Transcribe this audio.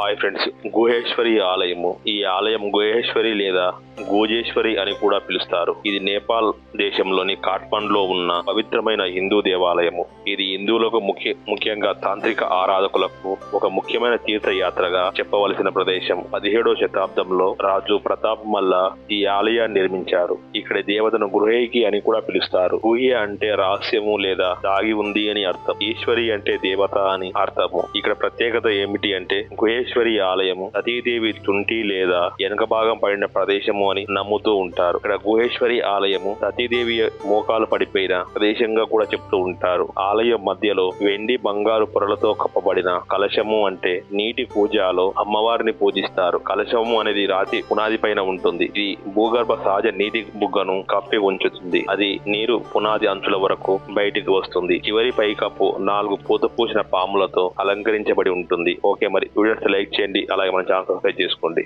Hi friends Guheshwari ఆలయము. ఈ ఆలయం గుహేశ్వరి లేదా గోజేశ్వరి అని కూడా పిలుస్తారు. ఇది నేపాల్ దేశంలోని కాఠ్మండ్లో ఉన్న పవిత్రమైన హిందూ దేవాలయము. ఇది హిందువులకు ముఖ్య ముఖ్యంగా తాంత్రిక ఆరాధకులకు ఒక ముఖ్యమైన తీర్థయాత్రగా చెప్పవలసిన ప్రదేశం. పదిహేడో శతాబ్దంలో రాజు ప్రతాప్ మల్ల ఈ ఆలయాన్ని నిర్మించారు. ఇక్కడ దేవతను గృహేకి అని కూడా పిలుస్తారు. గుహ్య అంటే రహస్యము లేదా దాగి ఉంది అని అర్థం. ఈశ్వరి అంటే దేవత అని అర్థము. ఇక్కడ ప్రత్యేకత ఏమిటి అంటే గుహేశ్వరి ఆలయము సతీదేవి తుంటి లేదా వెనక భాగం పడిన ప్రదేశము అని నమ్ముతూ ఉంటారు. ఇక్కడ గుహేశ్వరి ఆలయము సతీదేవి మోకాలు పడిపోయిన ప్రదేశంగా కూడా చెప్తూ ఉంటారు. ఆలయం మధ్యలో వెండి బంగారు పొరలతో కప్పబడిన కలశము అంటే నీటి పూజలో అమ్మవారిని పూజిస్తారు. కలశము అనేది రాతి పునాది పైన ఉంటుంది. ఇది భూగర్భ సహజ నీటి బుగ్గను కప్పి ఉంచుతుంది. అది నీరు పునాది అంచుల వరకు బయటికి వస్తుంది. చివరి పైకప్పు నాలుగు పూత పూసిన పాములతో అలంకరించబడి ఉంటుంది. ఓకే మరి వీడియోస్ లైక్ చేయండి. అలాగే మన ఛానల్ సబ్స్క్రైబ్ చేసుకోండి.